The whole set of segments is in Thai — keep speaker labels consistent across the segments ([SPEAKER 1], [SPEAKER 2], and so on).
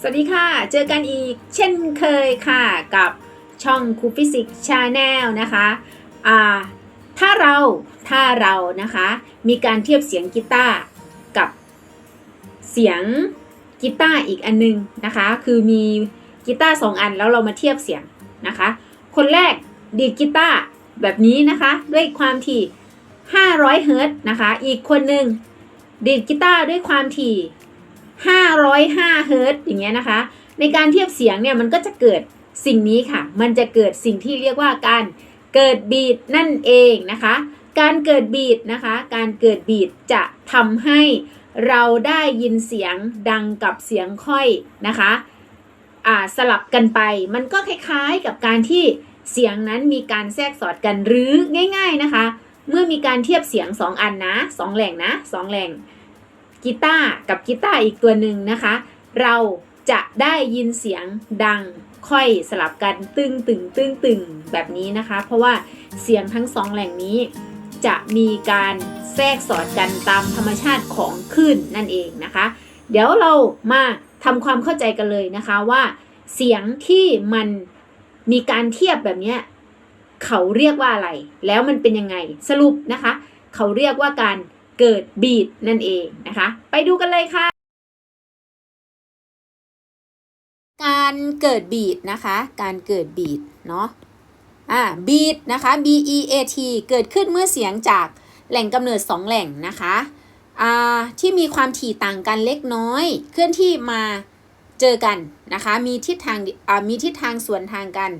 [SPEAKER 1] สวัสดีค่ะ เจอกันอีกเช่นเคยค่ะกับช่องครูฟิสิกชาแนลนะคะอ่าถ้าเราถ้าเรานะคะ มีการเทียบเสียงกีตาร์กับเสียงกีตาร์อีกอันนึงนะคะ คือมีกีตาร์สองอันแล้วเรามาเทียบเสียงนะคะ คนแรกดีดกีตาร์แบบนี้นะคะ ด้วยความถี่500เฮิรตซ์นะคะ อีกคนหนึ่งดีดกีตาร์ด้วยความถี่ 505เฮิรตซ์อย่างเงี้ยนะคะ ในการเทียบเสียงเนี่ยมันก็จะเกิดสิ่งนี้ค่ะ มันจะเกิดสิ่งที่เรียกว่าการเกิดบีทนั่นเองนะคะ การเกิดบีทนะคะ การเกิดบีทจะทำให้เราได้ยินเสียงดังกับเสียงค่อยนะคะอ่าสลับกันไป มันก็คล้ายๆกับการที่เสียงนั้นมีการแทรกสอดกันหรือง่าย ๆนะคะ เมื่อมีการเทียบเสียง 2 อันนะสองแหล่งนะสองแหล่ง กีตาร์กับกีตาร์อีกตัวหนึ่งนะคะ เราจะได้ยินเสียงดังค่อยสลับกันตึงตึงตึงตึงแบบนี้นะคะ เพราะว่าเสียงทั้งสองแหล่งนี้ จะมีการแทรกสอดกันตามธรรมชาติของคลื่นนั่นเองนะคะ เดี๋ยวเรามาทำความเข้าใจกันเลยนะคะว่า เสียงที่มันมีการเทียบแบบนี้เขาเรียกว่าอะไร แล้วมันเป็นยังไงสรุปนะคะ เขาเรียกว่าการ เกิดบีทนั่นเองนะคะ ไปดูกันเลยค่ะ การเกิดบีทนะคะ การเกิดบีทเนาะอ่าบีทนะคะ B E A T เกิดขึ้นเมื่อเสียงจากแหล่งกำเนิด 2 แหล่งนะคะอ่าที่มีความถี่ต่างกันเล็กน้อย เคลื่อนที่มาเจอกันนะคะ มีทิศทางอ่ามีทิศทางสวนทางกัน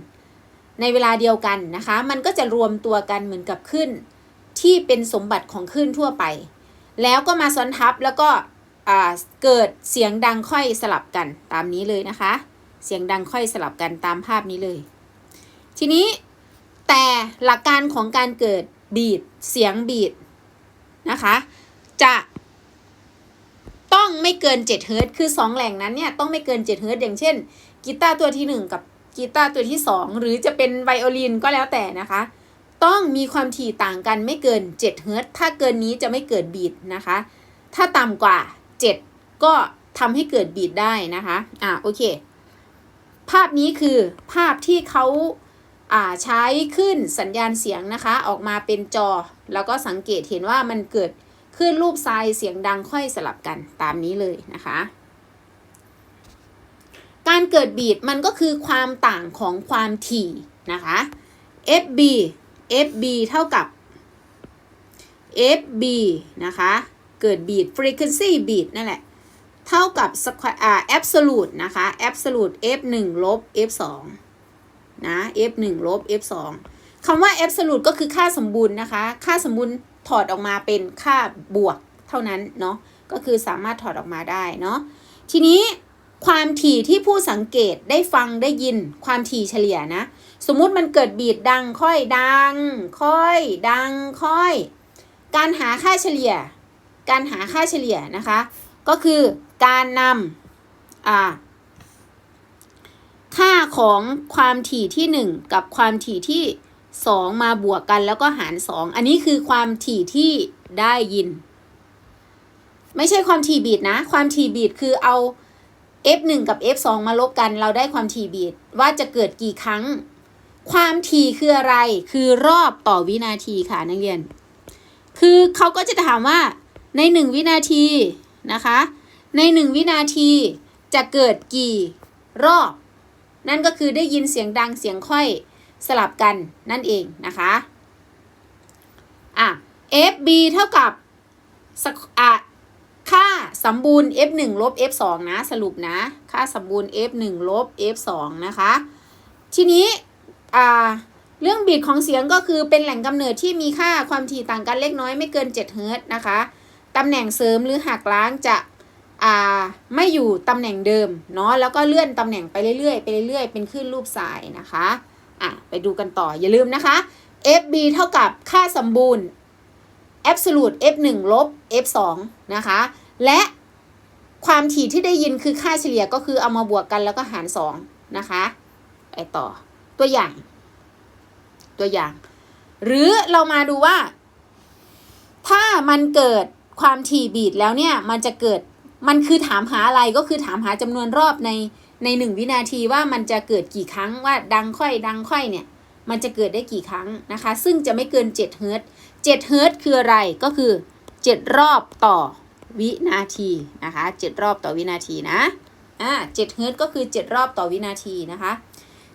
[SPEAKER 1] ในเวลาเดียวกันนะคะ มันก็จะรวมตัวกันเหมือนกับขึ้น ที่เป็นสมบัติของคลื่นทั่วไป แล้วก็มาซ้อนทับแล้วก็เกิดเสียงดังค่อยสลับกันตามนี้เลยนะคะ เสียงดังค่อยสลับกันตามภาพนี้เลย ทีนี้แต่หลักการของการเกิดบีดเสียงบีดนะคะ จะต้องไม่เกิน7เฮิรตซ์คือ 2 แหล่งนั้นเนี่ยต้องไม่เกิน7เฮิรตซ์อย่างเช่นกีตาร์ตัวที่ 1 กับกีตาร์ตัวที่ 2 หรือจะเป็นไวโอลินก็แล้วแต่นะคะ ต้องมีความถี่ต่างกันไม่เกิน 7 เฮิรตซ์ถ้าเกินนี้จะไม่เกิดบีดนะคะ ถ้าต่ำกว่า 7 ก็ทำให้เกิดบีดได้นะคะอ่าโอเค ภาพนี้คือภาพที่เขาอ่าใช้ขึ้นสัญญาณเสียงนะคะ ออกมาเป็นจอ แล้วก็สังเกตเห็นว่ามันเกิดขึ้นรูปทรายเสียงดังค่อยสลับกันตามนี้เลยนะคะ การเกิดบีดมันก็คือความต่างของความถี่นะคะ FB FB เท่ากับ FB นะคะ เกิด beat frequency beat นั่นแหละ เท่ากับ square อ่า absolute นะคะ absolute f 1ลบ f 2นะ f 1ลบ f 2คำว่า absolute ก็คือค่าสมบูรณ์นะคะ ค่าสมบูรณ์ถอดออกมาเป็นค่าบวกเท่านั้นเนาะ ก็คือสามารถถอดออกมาได้เนาะ ทีนี้ ความถี่ที่ผู้สังเกตได้ฟังได้ยินความถี่เฉลี่ยนะ สมมุติมันเกิดบีดดังค่อยดัง ค่อยดังค่อย การหาค่าเฉลี่ย การหาค่าเฉลี่ยนะคะ ก็คือการนำค่าของความถี่ที่ 1 กับความถี่ที่ 2 มาบวกกันแล้วก็หาร 2 อันนี้คือความถี่ที่ได้ยิน ไม่ใช่ความถี่บีดนะ ความถี่บีดคือเอา f1 กับ f2 มาลบกันเราได้ความถี่บีดว่าจะเกิดกี่ครั้ง ความถี่คืออะไร คือรอบต่อวินาทีค่ะนักเรียน คือเขาก็จะถามว่าใน 1 วินาทีนะคะ ใน 1 วินาทีจะเกิดกี่รอบ นั่นก็คือได้ยินเสียงดังเสียงค่อยสลับกันนั่นเองนะคะอะ FB เท่ากับอะ สมบูรณ์ f 1ลบ f 2นะ สรุปนะ ค่าสมบูรณ์ f 1ลบ f 2นะคะ ทีนี้อ่าเรื่องบีดของเสียงก็คือเป็นแหล่งกำเนิดที่มีค่าความถี่ต่างกันเล็กน้อยไม่เกิน7เฮิรตซ์นะคะตำแหน่งเสริมหรือหักล้างจะอ่าไม่อยู่ตำแหน่งเดิมเนาะแล้วก็เลื่อนตำแหน่งไปเรื่อยๆไปเรื่อยๆเป็นขึ้นรูปสายนะคะอะไปดูกันต่ออย่าลืมนะคะ FB เท่ากับค่าสมบูรณ์ absolute f 1ลบ f 2นะคะ และความถี่ที่ได้ยินคือค่าเฉลี่ยก็คือเอามาบวกกันแล้วก็หาร2นะคะไปต่อตัวอย่าง ตัวอย่าง หรือเรามาดูว่า ถ้ามันเกิดความถี่บีดแล้วเนี่ยมันจะเกิดมันคือถามหาอะไรก็คือถามหาจำนวนรอบในในหนึ่งวินาทีว่ามันจะเกิดกี่ครั้งว่าดังค่อยดังค่อยเนี่ย มันจะเกิดได้กี่ครั้งนะคะ ซึ่งจะไม่เกิน7เฮิร์ต7เฮิร์ตคืออะไรก็คือ 7 รอบต่อ วินาทีนะคะ7รอบต่อวินาทีนะอ่า7เฮิร์ตก็คือ7รอบต่อวินาทีนะคะ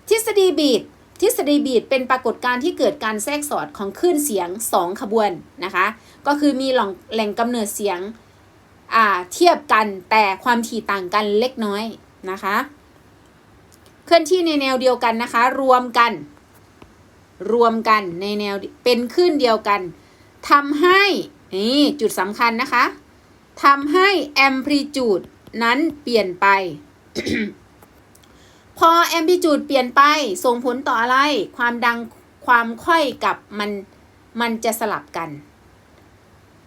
[SPEAKER 1] ทฤษฎีบีดทฤษฎีบีดเป็นปรากฏการณ์ที่เกิดการแทรกสอดของคลื่นเสียง 2 ขบวนนะคะ ก็คือมีหล่งแหล่งกำเนิดเสียงอ่าเทียบกันแต่ความถี่ต่างกันเล็กน้อยนะคะ เคลื่อนที่ในแนวเดียวกันนะคะ รวมกัน รวมกันในแนวเป็นคลื่นเดียวกันทำให้นี่จุดสำคัญนะคะ ทำให้แอมพลิจูดนั้นเปลี่ยนไป พอแอมพลิจูดเปลี่ยนไปส่งผลต่ออะไร ความดังความค่อยกับมันมันจะสลับกัน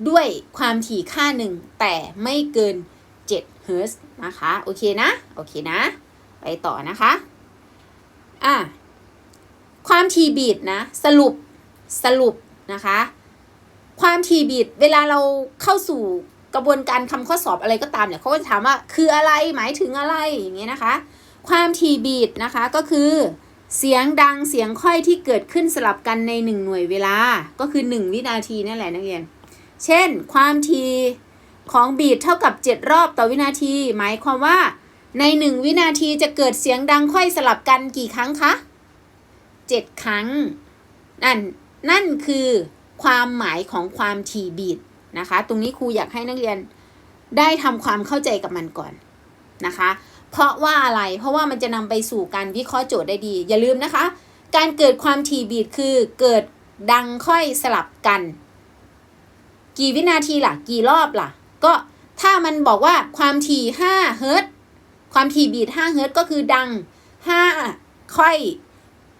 [SPEAKER 1] ด้วยความถี่ค่าหนึ่งแต่ไม่เกิน7เฮิร์ตซ์นะคะ โอเคนะ โอเคนะ ไปต่อนะคะ อะ ความถี่บีดนะ สรุป สรุปนะคะ ความถี่บีดเวลาเราเข้าสู่ กระบวนการทำข้อสอบอะไรก็ตามเนี่ยเขาก็จะถามว่าคืออะไรหมายถึงอะไรอย่างเงี้ยนะคะ ความถี่บีดนะคะก็คือเสียงดังเสียงค่อยที่เกิดขึ้นสลับกันใน 1 หน่วยเวลา ก็คือ 1 วินาทีนั่นแหละนักเรียน เช่น ความถี่ของบีดเท่ากับ 7 รอบต่อวินาที หมายความว่า ใน 1 วินาทีจะเกิดเสียงดังค่อยสลับกันกี่ครั้งคะ 7 ครั้ง นั่น นั่นคือความหมายของความถี่บีด นะคะ ตรงนี้ครูอยากให้นักเรียนได้ทำความเข้าใจกับมันก่อนนะคะ เพราะว่าอะไร เพราะว่ามันจะนำไปสู่การวิเคราะห์โจทย์ได้ดี อย่าลืมนะคะ การเกิดความถี่บีดคือเกิดดังค่อยสลับกัน กี่วินาทีล่ะ กี่รอบล่ะ ก็ถ้ามันบอกว่าความถี่5เฮิรตซ์ความถี่บีด5เฮิรตซ์ก็คือดัง 5 ค่อย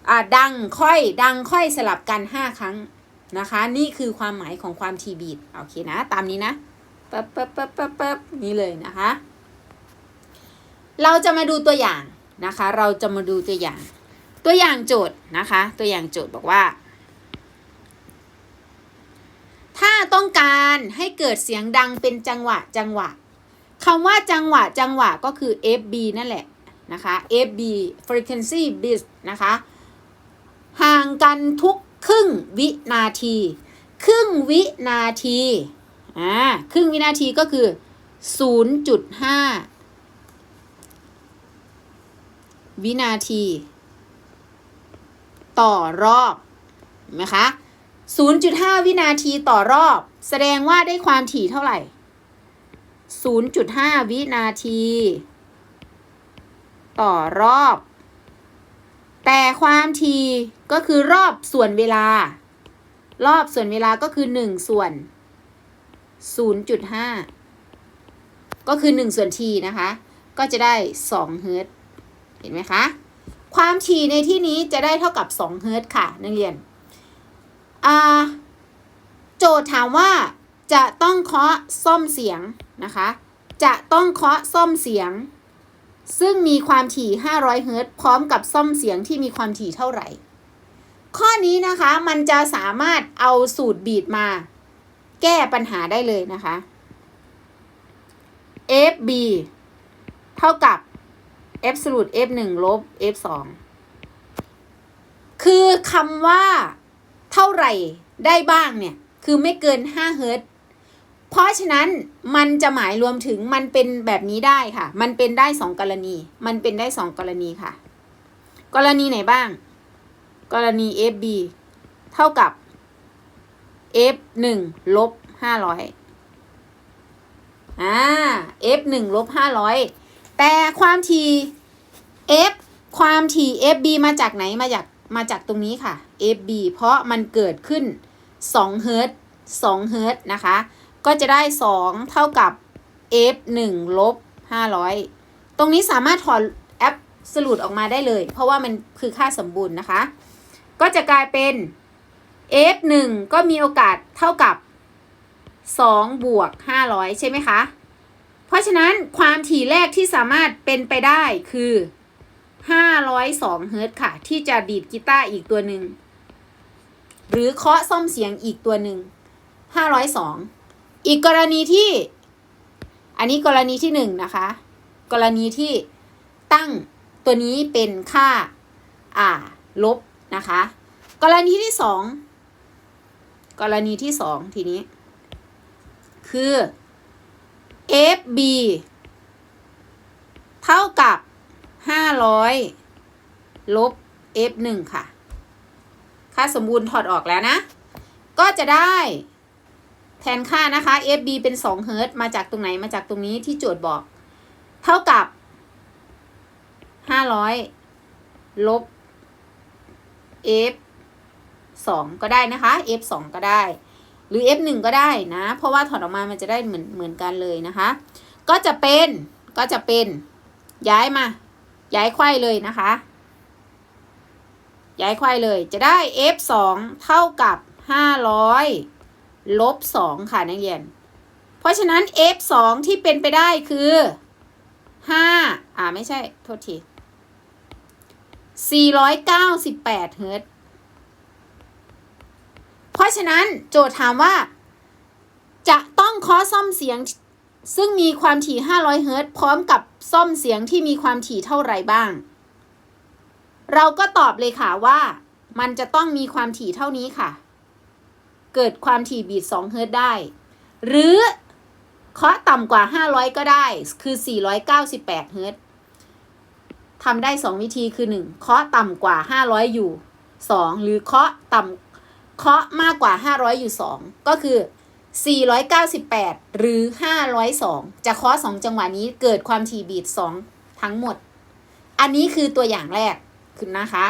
[SPEAKER 1] อ่าดังค่อย ดังค่อยสลับกัน 5 ครั้ง นะคะ นี่คือความหมายของความถี่บีดโอเคนะ ตามนี้นะปั๊บปั๊บปั๊บปั๊บปั๊บนี่เลยนะคะ เราจะมาดูตัวอย่างนะคะ เราจะมาดูตัวอย่าง ตัวอย่างโจทย์นะคะ ตัวอย่างโจทย์บอกว่า ถ้าต้องการให้เกิดเสียงดังเป็นจังหวะจังหวะคำว่าจังหวะจังหวะก็คือ FB นั่นแหละนะคะ FB frequency bit นะคะ ห่างกันทุก ครึ่งวินาที ครึ่งวินาทีอ่าครึ่งวินาทีก็คือ 0.5 วินาที ต่อรอบเห็นไหมคะ0.5 วินาทีต่อรอบ แสดงว่าได้ความถี่เท่าไหร่ 0.5 วินาที ต่อรอบ แต่ความถี่ก็คือรอบส่วนเวลา รอบส่วนเวลาก็คือ 1 ส่วน 0.5 ก็คือ 1 ส่วนทีนะคะ ก็จะได้2เฮิรตเห็นไหมคะ ความถี่ในที่นี้จะได้เท่ากับ2เฮิรตค่ะ นักเรียนอ่าโจทย์ถามว่าจะต้องเคาะซ่อมเสียงนะคะ จะต้องเคาะซ่อมเสียง ซึ่งมีความถี่ 500 เฮิรตซ์พร้อมกับซ่อมเสียงที่มีความถี่เท่าไหร่ ข้อนี้นะคะมันจะสามารถเอาสูตรบีดมา แก้ปัญหาได้เลยนะคะ FB เท่ากับ absolute F1 ลบ F2 คือคำว่าเท่าไหร่ได้บ้างเนี่ย คือไม่เกิน 5 เฮิรตซ์ เพราะฉะนั้นมันจะหมายรวมถึงมันเป็นแบบนี้ได้ค่ะ มันเป็นได้2กรณี มันเป็นได้2กรณีค่ะ กรณีไหนบ้าง กรณี FB เท่ากับ F1 ลบ500อ่า F1 ลบ500แต่ความถี่ F ความถี่ FB มาจากไหนมาจากมาจากตรงนี้ค่ะ FB เพราะมันเกิดขึ้น2เฮิร์ต2เฮิร์ตนะคะ ก็จะได้ 2 เท่ากับ F1 ลบ500 ตรงนี้สามารถถอดแอปสรุดออกมาได้เลย เพราะว่ามันคือค่าสมบูรณ์นะคะ ก็จะกลายเป็น F1 ก็มีโอกาสเท่ากับ 2 บวก 500 ใช่ไหมคะ เพราะฉะนั้นความถี่แรกที่สามารถเป็นไปได้คือ 502 เฮิรตค่ะ ที่จะดีดกีตาร์อีกตัวหนึ่ง หรือเคาะซ่อมเสียงอีกตัวหนึ่ง 502 อีกกรณีที่ อันนี้กรณีที่หนึ่งนะคะ กรณีที่ตั้งตัวนี้เป็นค่า อ่า ลบนะคะ กรณีที่สองกรณีที่สองทีนี้ คือ FB เท่ากับห้าร้อยลบ F1 ค่ะ ค่าสมบูรณ์ถอดออกแล้วนะ ก็จะได้ ทนค่านะคะ FB เป็น2เฮิร์ตซ์มาจากตรงไหนมาจากตรงนี้ที่โจทย์บอก เท่ากับ 500 ลบ F 2 ก็ได้นะคะ F 2 ก็ได้ หรือ F 1 ก็ได้นะ เพราะว่าถอดออกมามันจะได้เหมือนเหมือนกันเลยนะคะ ก็จะเป็นก็จะเป็นย้ายมา ย้ายไขว้เลยนะคะ ย้ายไขว้เลยจะได้ f 2เท่ากับ 500 ลบ2ค่ะนักเรียน เพราะฉะนั้น f 2ที่เป็นไปได้คือ5อ่าไม่ใช่ โทษที498เฮิรตซ์เพราะฉะนั้นโจทย์ถามว่า จะต้องคอซ่อมเสียงซึ่งมีความถี่ 500 เฮิรตซ์พร้อมกับซ่อมเสียงที่มีความถี่เท่าไรบ้าง เราก็ตอบเลยค่ะว่า มันจะต้องมีความถี่เท่านี้ค่ะ เกิดความถี่บีท2เฮิร์ตได้ หรือเคาะต่ำกว่า 500 ก็ได้ คือ 498 เฮิร์ตทำได้ 2 วิธีคือ 1 เคาะต่ำกว่า 500 อยู่ 2 หรือเคาะต่ำเคาะมากกว่า 500 อยู่ 2 ก็คือ 498 หรือ 502 จะเคาะ2จังหวะนี้เกิดความถี่บีท2ทั้งหมด อันนี้คือตัวอย่างแรกขึ้นนะคะ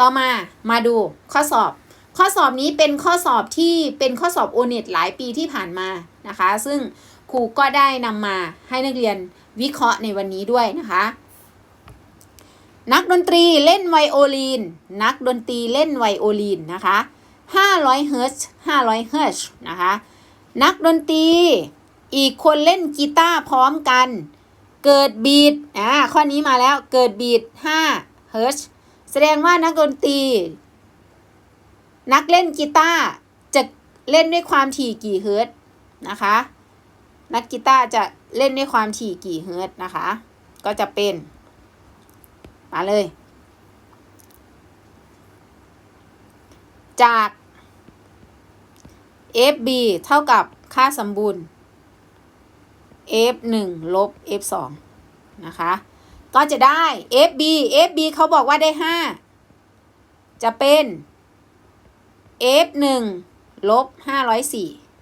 [SPEAKER 1] ต่อมามาดูข้อสอบ ข้อสอบนี้เป็นข้อสอบที่เป็นข้อสอบโอเน็ตหลายปีที่ผ่านมานะคะ ซึ่งครูก็ได้นำมาให้นักเรียนวิเคราะห์ในวันนี้ด้วยนะคะ นักดนตรีเล่นไวโอลิน นักดนตรีเล่นไวโอลินนะคะ500เฮิร์ตซ์500เฮิร์ตซ์นะคะ นักดนตรีอีกคนเล่นกีตาร์พร้อมกัน เกิดบีทอ่าข้อนี้มาแล้วเกิดบีท5เฮิร์ตซ์แสดงว่านักดนตรี นักเล่นกีตาร์จะเล่นด้วยความถี่กี่เฮิร์ตนะคะ นักกีตาร์จะเล่นด้วยความถี่กี่เฮิร์ตนะคะ ก็จะเป็น มาเลย จาก FB เท่ากับค่าสมบูรณ์ F 1ลบ F 2นะคะ ก็จะได้ FB FB เขาบอกว่าได้ 5 จะเป็น F 1ลบ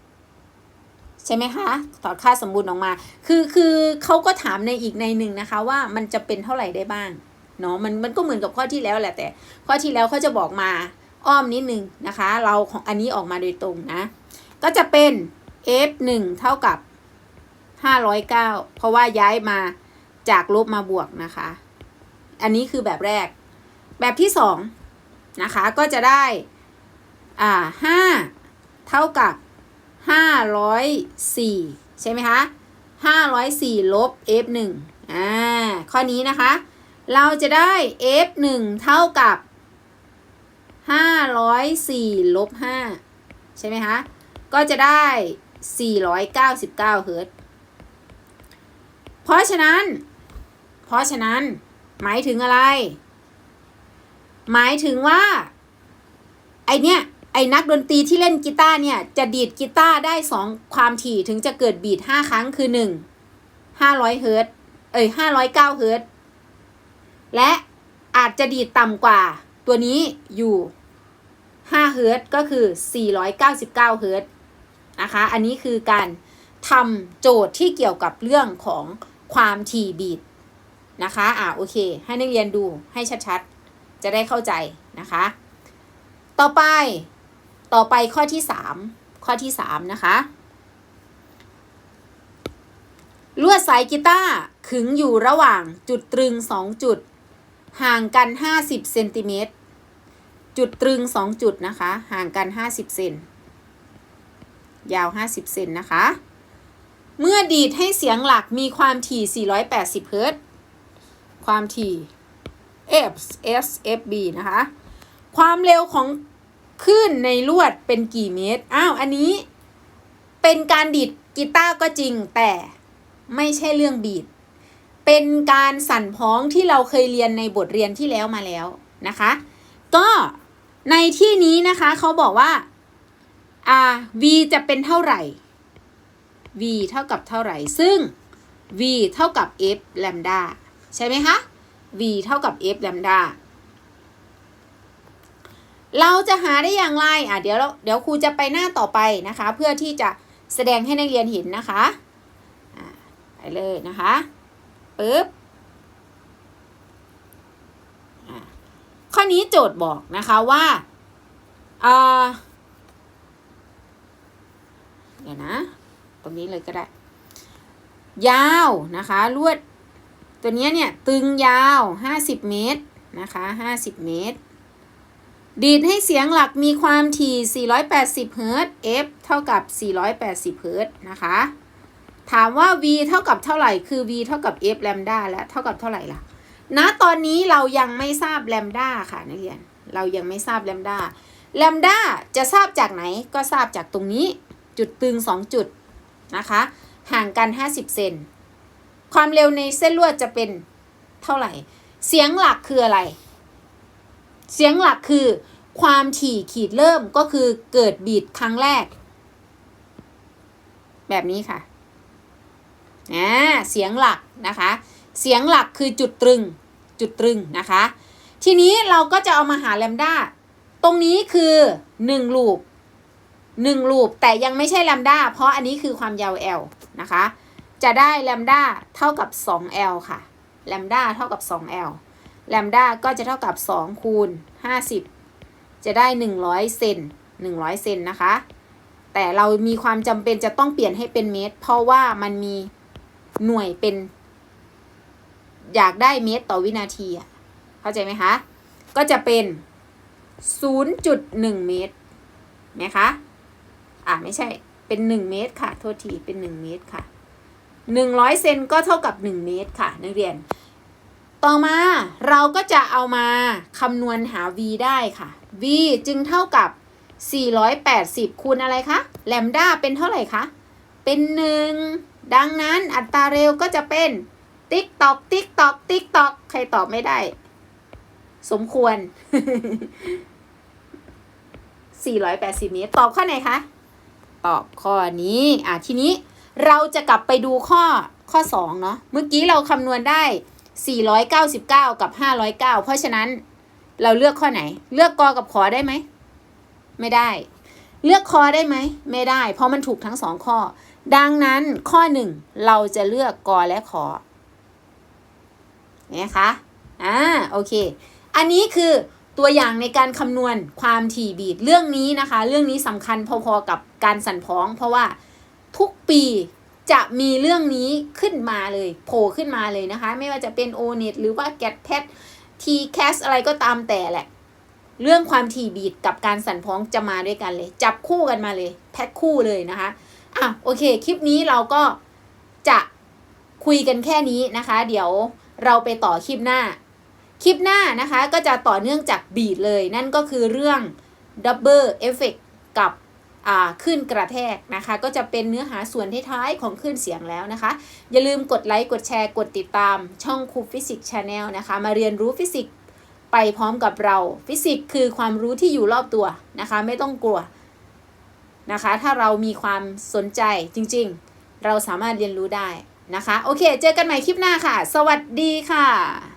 [SPEAKER 1] 504 ใช่ไหมคะถอดค่าสมบูรณ์ออกมา คือคือเขาก็ถามในอีกในหนึ่งนะคะว่ามันจะเป็นเท่าไหร่ได้บ้างเนาะมันมันก็เหมือนกับข้อที่แล้วแหละแต่ ข้อที่แล้วเขาจะบอกมาอ้อมนิดนึงนะคะ เราของอันนี้ออกมาโดยตรงนะ ก็จะเป็น f 1เท่ากับ 509 เพราะว่าย้ายมาจากลบมาบวกนะคะ อันนี้คือแบบแรก แบบที่สองนะคะก็จะได้ อ่า5เท่ากับ504ใช่ไหมคะ504ลบ f 1อ่าข้อนี้นะคะ เราจะได้ f 1เท่ากับ504ลบ5ใช่ไหมคะ ก็จะได้499เฮิรตซ์เพราะฉะนั้น เพราะฉะนั้น หมายถึงอะไร หมายถึงว่า ไอเนี้ย ไอ้นักดนตรีที่เล่นกีตาร์เนี่ย จะดีดกีตาร์ได้สองความถี่ถึงจะเกิดบีทห้าครั้งคือหนึ่งห้าร้อยเฮิร์ตเอ้ยห้าร้อยเก้าเฮิร์ตและอาจจะดีดต่ำกว่าตัวนี้อยู่ห้าเฮิร์ตก็คือสี่ร้อยเก้าสิบเก้าเฮิร์ตนะคะ อันนี้คือการทำโจทย์ที่เกี่ยวกับเรื่องของความถี่บีทนะคะ อ่าโอเค ให้นักเรียนดูให้ชัดๆ จะได้เข้าใจนะคะ ต่อไป ต่อไปข้อที่สามข้อที่สามนะคะ ลวดสายกีตาร์ขึงอยู่ระหว่างจุดตรึงสองจุด ห่างกันห้าสิบเซนติเมตรจุดตรึงสองจุดนะคะ ห่างกันห้าสิบเซนยาวห้าสิบเซนนะคะ เมื่อดีดให้เสียงหลักมีความถี่480เฮิรตซ์ความถี่ F S F B นะคะ ความเร็วของ คลื่นในลวดเป็นกี่เมตร อ้าว อันนี้เป็นการดีดกีตาร์ก็จริงแต่ไม่ใช่เรื่องบีด เป็นการสั่นพ้องที่เราเคยเรียนในบทเรียนที่แล้วมาแล้วนะคะ ก็ในที่นี้นะคะเขาบอกว่าอ่า v จะเป็นเท่าไหร่ v เท่ากับเท่าไหร่ ซึ่ง v เท่ากับ f แลมดาใช่ไหมคะ v เท่ากับ f แลมดา เราจะหาได้อย่างไรอะเดี๋ยวเราเดี๋ยวครูจะไปหน้าต่อไปนะคะ เพื่อที่จะแสดงให้นักเรียนเห็นนะคะอะไปเลยนะคะปึ๊บอะข้อนี้โจทย์บอกนะคะว่าอ่าเดี๋ยวนะ ตรงนี้เลยก็ได้ ยาวนะคะลวด ตัวนี้เนี่ย ตึงยาว50เมตรนะคะ50เมตร ดีดให้เสียงหลักมีความถี่ 480 เฮิรตซ์ F เท่ากับ 480 เฮิรตซ์นะคะ ถามว่า V เท่ากับเท่าไหร่ คือ V เท่ากับ F แลมด้าและเท่ากับเท่าไหร่ล่ะณตอนนี้เรายังไม่ทราบแลมด้าค่ะนักเรียน เรายังไม่ทราบแลมด้าแลมด้าจะทราบจากไหนก็ทราบจากตรงนี้ จุดตึง 2 จุดนะคะ ห่างกัน 50 เซน ความเร็วในเส้นลวดจะเป็นเท่าไหร่ เสียงหลักคืออะไร เสียงหลักคือความถี่ขีดเริ่มก็คือเกิดบีดครั้งแรก แบบนี้ค่ะอ่าเสียงหลักนะคะ เสียงหลักคือจุดตรึง จุดตรึงนะคะ ทีนี้เราก็จะเอามาหาแลมด้า ตรงนี้คือ1ลูป1ลูปแต่ยังไม่ใช่แลมด้าเพราะอันนี้คือความยาว L นะคะ จะได้แลมด้าเท่ากับ 2L ค่ะ แลมด้าเท่ากับ 2L แลมด้าก็จะเท่ากับ 2 คูณ 50 จะได้ 100 เซน100 เซนนะคะ แต่เรามีความจำเป็นจะต้องเปลี่ยนให้เป็นเมตร เพราะว่ามันมีหน่วยเป็น อยากได้เมตรต่อวินาทีอะเข้าใจไหมคะ ก็จะเป็น 0.1 เมตรนะคะอ่าไม่ใช่เป็น 1 เมตรค่ะ โทษทีเป็น 1 เมตรค่ะ 100 เซนก็เท่ากับ 1 เมตรค่ะ นักเรียน ต่อมาเราก็จะเอามาคำนวณหา v ได้ค่ะ v จึงเท่ากับ 480 คูณอะไรคะแลมด้าเป็นเท่าไหร่คะ เป็น 1 ดังนั้นอัตราเร็วก็จะเป็น ติ๊กตอก ติ๊กตอก ติ๊กตอก ใครตอบไม่ได้ สมควร 480เมตรตอบข้อไหนคะ ตอบข้อนี้ อะทีนี้เราจะกลับไปดูข้อข้อ 2 เนาะเมื่อกี้เราคำนวณได้ 499 กับ 509 เพราะฉะนั้นเราเลือกข้อไหน เลือกกอกับขอได้ไหม ไม่ได้ เลือกคอได้ไหม ไม่ได้ เพราะมันถูกทั้งสองข้อ ดังนั้นข้อ1เราจะเลือกกอและขอนะคะอ่าโอเค อันนี้คือตัวอย่างในการคำนวณความถี่บีดเรื่องนี้นะคะ เรื่องนี้สำคัญพอๆกับการสั่นพ้อง เพราะว่าทุกปี จะมีเรื่องนี้ขึ้นมาเลยโผล่ขึ้นมาเลยนะคะ ไม่ว่าจะเป็น o n e t หรือว่า g e t p a t t c a s อะไรก็ตามแต่แหละ เรื่องความถี่บีดกับการสั่นพ้องจะมาด้วยกันเลย จับคู่กันมาเลย แพ็คคู่เลยนะคะอะโอเค คลิปนี้เราก็จะคุยกันแค่นี้นะคะ เดี๋ยวเราไปต่อคลิปหน้า คลิปหน้านะคะก็จะต่อเนื่องจากบีดเลย นั่นก็คือเรื่อง Double Effect กับ ขึ้นกระแทกนะคะ ก็จะเป็นเนื้อหาส่วนท้ายๆของขึ้นเสียงแล้วนะคะ อย่าลืมกดไลค์กดแชร์กดติดตามช่องครูฟิสิกส์ชาแนลนะคะ มาเรียนรู้ฟิสิกส์ไปพร้อมกับเรา ฟิสิกส์คือความรู้ที่อยู่รอบตัวนะคะ ไม่ต้องกลัวนะคะ ถ้าเรามีความสนใจจริงๆ เราสามารถเรียนรู้ได้นะคะ โอเค เจอกันใหม่คลิปหน้าค่ะ สวัสดีค่ะ